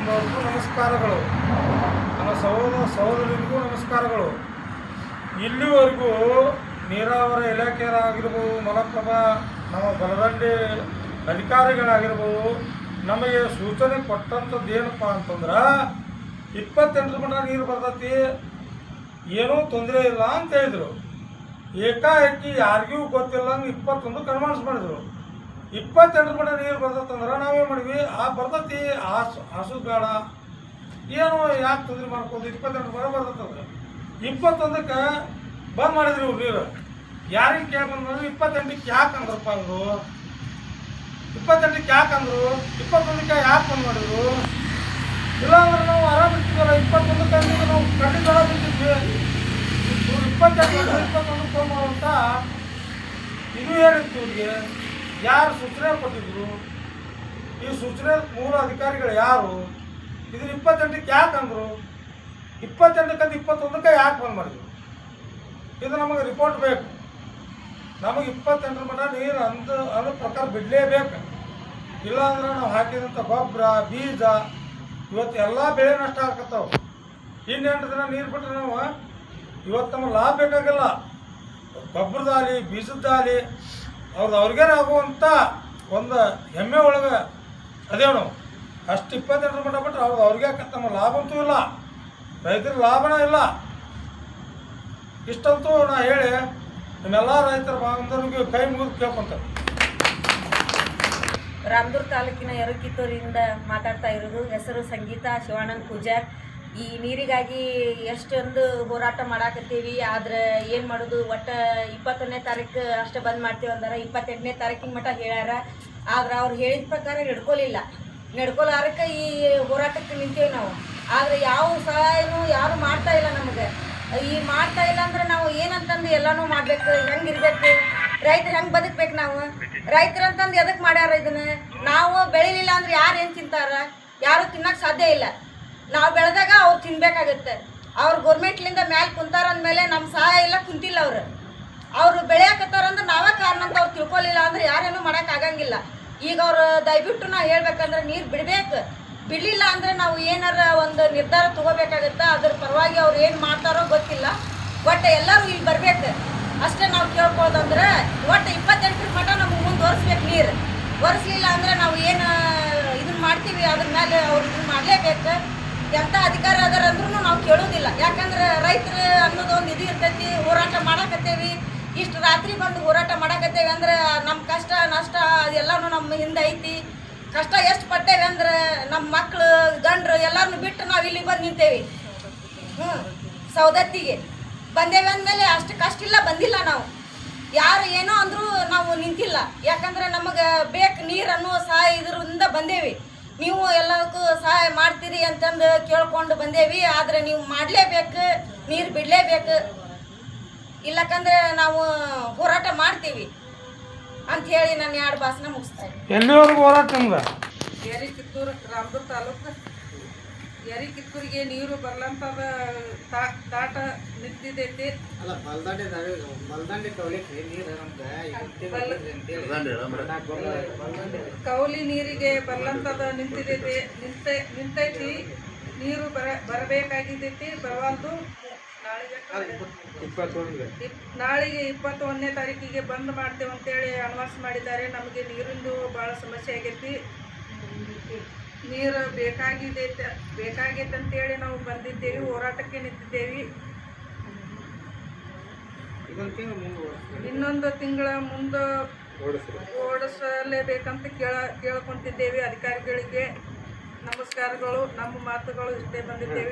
ಬಾಂಧವರಿಗೂ ನಮಸ್ಕಾರಗಳು. ನನ್ನ ಸಹೋದರ ಸಹೋದರಿಗೂ ನಮಸ್ಕಾರಗಳು. ಇಲ್ಲಿವರೆಗೂ ನೀರಾವರಿ ಇಲಾಖೆಯರಾಗಿರ್ಬೋದು, ಮಲಪ್ರಭಾ, ನಮ್ಮ ಬಲದಂಡೆ ಅಧಿಕಾರಿಗಳಾಗಿರ್ಬೋದು, ನಮಗೆ ಸೂಚನೆ ಕೊಟ್ಟಂಥದ್ದು ಏನಪ್ಪ ಅಂತಂದ್ರೆ ಇಪ್ಪತ್ತೆಂಟು ಮಟ್ಟ ನೀರು ಬರ್ತೈತಿ, ಏನೂ ತೊಂದರೆ ಇಲ್ಲ ಅಂತ ಹೇಳಿದರು. ಏಕಾಏಕಿ ಯಾರಿಗೂ ಗೊತ್ತಿಲ್ಲ ಇಪ್ಪತ್ತೊಂದು ಕನ್ವರ್ಸ್ ಮಾಡಿದ್ರು ಇಪ್ಪತ್ತೆಂಟರ ಮಟ್ಟ ನೀರು ಬರ್ತೈತಂದ್ರೆ ನಾವೇನು ಮಾಡಿವಿ ಆ ಬರ್ತೈತಿ ಆಸು ಹಸು ಬೇಡ ಏನು ಯಾಕೆ ತೊಂದರೆ ಮಾಡ್ಕೊಂಡು ಇಪ್ಪತ್ತೆರಡು ಮರ ಬರ್ತೈತಂದ್ರೆ ಇಪ್ಪತ್ತೊಂದಕ್ಕೆ ಬಂದ್ ಮಾಡಿದ್ರಿ ಇವ್ರು ನೀರು. ಯಾರಿಗೆ ಕೇಳ್ಬಂದ್ರು ಇಪ್ಪತ್ತೆಂಟಕ್ಕೆ ಯಾಕೆ ಅಂದ್ರಪ್ಪ ಅಂದರು ಇಪ್ಪತ್ತೆಂಟಕ್ಕೆ ಯಾಕೆ ಅಂದರು? ಇಪ್ಪತ್ತೊಂದಕ್ಕೆ ಯಾಕೆ ಬಂದ್ ಮಾಡಿದ್ರು? ಇಲ್ಲಾಂದ್ರೆ ನಾವು ಆರಾಮ ಇರ್ತೀವಲ್ಲ, ಇಪ್ಪತ್ತೊಂದಕ್ಕೆ ಅಂದ್ರೆ ನಾವು ಕಡ್ಡಿ ಜೋಳ ಬಿಟ್ಟಿದ್ವಿ ಇಪ್ಪತ್ತೆಂಟು ಇಪ್ಪತ್ತೊಂದಕ್ಕೆ ಫೋನ್ ಮಾಡುವಂತ ಇದು ಏನಿತ್ತು ಇವ್ರಿಗೆ? ಯಾರು ಸೂಚನೆ ಕೊಟ್ಟಿದ್ರು? ಈ ಸೂಚನೆ ಮೂಲ ಅಧಿಕಾರಿಗಳು ಯಾರು? ಇದ್ರ ಇಪ್ಪತ್ತೆಂಟಕ್ಕೆ ಯಾಕೆ ಅಂದರು? ಇಪ್ಪತ್ತೆಂಟಕ್ಕಂತ ಇಪ್ಪತ್ತೊಂದಕ್ಕೆ ಯಾಕೆ ಬಂದ್ ಮಾಡಿದ್ರು? ಇದು ನಮಗೆ ರಿಪೋರ್ಟ್ ಬೇಕು. ನಮಗೆ ಇಪ್ಪತ್ತೆಂಟರ ಮಟ್ಟ ನೀರು ಅಂದ ಅನ್ನೋ ಪ್ರಕಾರ ಬಿಡಲೇಬೇಕು. ಇಲ್ಲಾಂದ್ರೆ ನಾವು ಹಾಕಿದಂಥ ಗೊಬ್ಬರ, ಬೀಜ, ಇವತ್ತು ಎಲ್ಲ ಬೆಳೆ ನಷ್ಟ ಆಗ್ತಾವೆ. ಇನ್ನೆಂಟು ದಿನ ನೀರು ಬಿಟ್ಟರೆ ನಾವು, ಇವತ್ತು ನಮಗೆ ಲಾಭ ಬೇಕಾಗಿಲ್ಲ. ಗೊಬ್ಬರದಾಲಿ ಬೀಜದ್ದಾಲಿ ಅವ್ರದ್ದು ಅವ್ರಿಗೆ ಆಗುವಂಥ ಒಂದು ಹೆಮ್ಮೆ ಒಳಗೆ ಅದೇನು ನಾವು ಅಷ್ಟು ಇಪ್ಪತ್ತೆಂಟರ ಮಟ್ಟ ಬಿಟ್ಟರೆ ಅವ್ರದ್ದು ಅವ್ರಿಗೆ ತಮ್ಮ ಲಾಭಂತೂ ಇಲ್ಲ. ರೈತರ ಲಾಭನೇ ಇಲ್ಲ. ಇಷ್ಟಂತೂ ನಾ ಹೇಳಿ, ನಿಮ್ಮೆಲ್ಲ ರೈತರ ಬಾಂಧವರಿಗೆ ಕೈ ಮುಗಿದು ಕೇಳ್ಕೊಂತಾರೆ ರಾಮದುರ್ಗ ತಾಲೂಕಿನ ಎರಕಿತ್ತೂರಿಂದ ಮಾತಾಡ್ತಾ ಇರೋದು ಹೆಸರು ಸಂಗೀತ ಶಿವಾನಂದ್ ಪೂಜಾರ್. ಈ ನೀರಿಗಾಗಿ ಎಷ್ಟೊಂದು ಹೋರಾಟ ಮಾಡಾಕತ್ತೀವಿ, ಆದ್ರೆ ಏನು ಮಾಡೋದು? ಒಟ್ಟು ಇಪ್ಪತ್ತನೇ ತಾರೀಕು ಅಷ್ಟೇ ಬಂದ್ ಮಾಡ್ತೀವಿ ಅಂದಾರ. ಇಪ್ಪತ್ತೆಂಟನೇ ತಾರೀಕಿನ ಮಟ್ಟ ಹೇಳ್ಯಾರ. ಆದ್ರೆ ಅವ್ರು ಹೇಳಿದ ಪ್ರಕಾರ ನಡ್ಕೊಲಿಲ್ಲ. ನಡ್ಕೊಲಾರಕ್ಕೆ ಈ ಹೋರಾಟಕ್ಕೆ ನಿಂತೀವಿ ನಾವು. ಆದ್ರೆ ಯಾವ ಸಹಾಯನೂ ಯಾರು ಮಾಡ್ತಾ ಇಲ್ಲ ನಮಗೆ. ಈ ಮಾಡ್ತಾ ಇಲ್ಲ ಅಂದ್ರೆ ನಾವು ಏನಂತಂದು ಎಲ್ಲಾನು ಮಾಡ್ಬೇಕು. ಹೆಂಗಿರ್ಬೇಕು ರೈತರು ಹೆಂಗ್ ಬದುಕ್ಬೇಕು ನಾವು? ರೈತರಂತಂದು ಎದಕ್ಕೆ ಮಾಡ್ಯಾರ ಇದನ್ನ? ನಾವು ಬೆಳಿಲಿಲ್ಲ ಅಂದ್ರೆ ಯಾರು ಏನು ತಿಂತಾರ? ಯಾರು ತಿನ್ನಕ್ಕೆ ಸಾಧ್ಯ ಇಲ್ಲ. ನಾವು ಅವ್ರು ತಿನ್ಬೇಕಾಗತ್ತೆ. ಅವ್ರು ಗೌರ್ಮೆಂಟ್ಲಿಂದ ಮ್ಯಾಲೆ ಕುಂತಾರ ಅಂದ್ಮೇಲೆ ನಮ್ಮ ಸಹಾಯ ಇಲ್ಲ, ಕುಂತಿಲ್ಲ ಅವ್ರು. ಅವರು ಬೆಳೆಯಕತ್ತಾರ ಅಂದ್ರೆ ನಾವೇ ಕಾರಣ ಅಂತ ಅವ್ರು ತಿಳ್ಕೊಲಿಲ್ಲ ಅಂದ್ರೆ ಯಾರೇನು ಮಾಡೋಕ್ಕಾಗಂಗಿಲ್ಲ ಈಗ ಅವ್ರು ದಯವಿಟ್ಟು ನಾ ಹೇಳ್ಬೇಕಂದ್ರೆ ನೀರು ಬಿಡಬೇಕು. ಬಿಡಲಿಲ್ಲ ಅಂದ್ರೆ ನಾವು ಏನಾರ ಒಂದು ನಿರ್ಧಾರ ತಗೋಬೇಕಾಗತ್ತ? ಅದ್ರ ಪರವಾಗಿ ಅವ್ರು ಏನು ಮಾಡ್ತಾರೋ ಗೊತ್ತಿಲ್ಲ. ಒಟ್ಟು ಎಲ್ಲರೂ ಇಲ್ಲಿ ಬರ್ಬೇಕು. ಅಷ್ಟೇ ನಾವು ಕೇಳ್ಕೊಳ್ಳೋದಂದ್ರೆ ಒಟ್ಟು ಇಪ್ಪತ್ತೆಂಟರ ಮಟ್ಟ ನಮ್ಗೆ ಮುಂದೆ ಒರೆಸ್ಬೇಕು ನೀರು. ಒರೆಸ್ಲಿಲ್ಲ ಅಂದ್ರೆ ನಾವು ಏನು ಇದನ್ನ ಮಾಡ್ತೀವಿ, ಅದ್ರ ಮೇಲೆ ಅವ್ರು ಇದನ್ನ ಮಾಡಲೇಬೇಕು. ಎಂಥ ಅಧಿಕಾರ ಅದಾರ ಅಂದ್ರೂ ನಾವು ಕೇಳೋದಿಲ್ಲ. ಯಾಕಂದ್ರೆ ರೈತರು ಅನ್ನೋದು ಒಂದು ಇದು ಇರ್ತೈತಿ, ಹೋರಾಟ ಮಾಡಾಕತ್ತೇವಿ. ಇಷ್ಟು ರಾತ್ರಿ ಬಂದು ಹೋರಾಟ ಮಾಡಾಕತ್ತೇವಿ ಅಂದ್ರೆ ನಮ್ಮ ಕಷ್ಟ, ನಷ್ಟ ಎಲ್ಲಾನು ನಮ್ಮ ಹಿಂದೆ ಐತಿ. ಕಷ್ಟ ಎಷ್ಟು ಪಟ್ಟೇವಿ ಅಂದ್ರೆ ನಮ್ಮ ಮಕ್ಕಳು ಗಂಡರು ಎಲ್ಲರನ್ನು ಬಿಟ್ಟು ನಾವು ಇಲ್ಲಿ ಬಂದು ನಿಂತೇವಿ. ಹ್ಞೂ ಸೌದತ್ತಿಗೆ ಬಂದೇವಿ ಅಂದಮೇಲೆ ಅಷ್ಟು ಕಷ್ಟ ಇಲ್ಲ, ಬಂದಿಲ್ಲ ನಾವು. ಯಾರು ಏನೋ ಅಂದರೂ ನಾವು ನಿಂತಿಲ್ಲ. ಯಾಕಂದ್ರೆ ನಮಗೆ ಬೇಕು ನೀರು ಅನ್ನೋ ಸಹಾಯ ಇದರಿಂದ ಬಂದೇವಿ. ನೀವು ಎಲ್ಲದಕ್ಕೂ ಸಹಾಯ ಮಾಡ್ತೀರಿ ಅಂತಂದು ಕೇಳ್ಕೊಂಡು ಬಂದೇವಿ ಆದ್ರೆ ನೀವು ಮಾಡಲೇಬೇಕು ನೀರು ಬಿಡಲೇಬೇಕು. ಇಲ್ಲಕಂದ್ರೆ ನಾವು ಹೋರಾಟ ಮಾಡ್ತೀವಿ ಅಂತ ಹೇಳಿ ನಾನು ಎರಡು ಭಾಷಣ ಮುಗಿಸ್ತಾ ಇದ್ದೀನಿ. ಎಲ್ಲಿವರೆಗೂ ಹೋರಾಟ ನಿಮ್ಗೆ ಯರಿ ಕಿತ್ತೂರು ರಾಮದುರ್ಗ ತಾಲೂಕು. ಯರಿ ಕಿತ್ಕುರಿಗೆ ನೀರು ಬರ್ಲಂತದ ತಾ- ತಾಟ ನಿಂತಿದೈತಿ. ಅಲ್ಲ ಬಲ್ದಂಡೆ ಬಲ್ದಂಡೆ ಕವಲಿಕ್ರಿ ನೀರು ನಮ್ಗೆ ಕೌಲಿ ನೀರಿಗೆ ಬರ್ಲಂತದ ನಿಂತಿದೈತಿ. ನಿಂತ ನಿಂತೈತಿ. ನೀರು ಬರ ಬರಬೇಕಾಗಿದ್ದೈತಿ ಬರವಲ್ದು. ನಾಳೆಗೆ ಇಪ್- ನಾಳೆಗೆ ಇಪ್ಪತ್ತೊಂದನೇ ತಾರೀಕಿಗೆ ಬಂದ್ ಮಾಡ್ತೇವೆ ಅಂತೇಳಿ ಅನೌನ್ಸ್ ಮಾಡಿದ್ದಾರೆ. ನಮಗೆ ನೀರಿಂದು ಭಾಳ ಸಮಸ್ಯೆ ಆಗೈತಿ. ನೀರು ಬೇಕಾಗಿದೆ ಬೇಕಾಗೈತೆ ಅಂತೇಳಿ ನಾವು ಬಂದಿದ್ದೇವೆ ಹೋರಾಟಕ್ಕೆ ನಿಂತಿದ್ದೇವೆ. ಇದೊಂದು ತಿಂಗಳು ಮುಂದೆ ಇನ್ನೊಂದು ತಿಂಗಳ ಮುಂದೆ ಓಡಿಸಲೇಬೇಕಂತ ಕೇಳ ಕೇಳ್ಕೊಂತಿದ್ದೇವೆ ಅಧಿಕಾರಿಗಳಿಗೆ. ನಮಸ್ಕಾರಗಳು ನಮ್ಮ ಮಾತುಗಳು ಇಷ್ಟೇ ಬಂದಿದ್ದೇವೆ.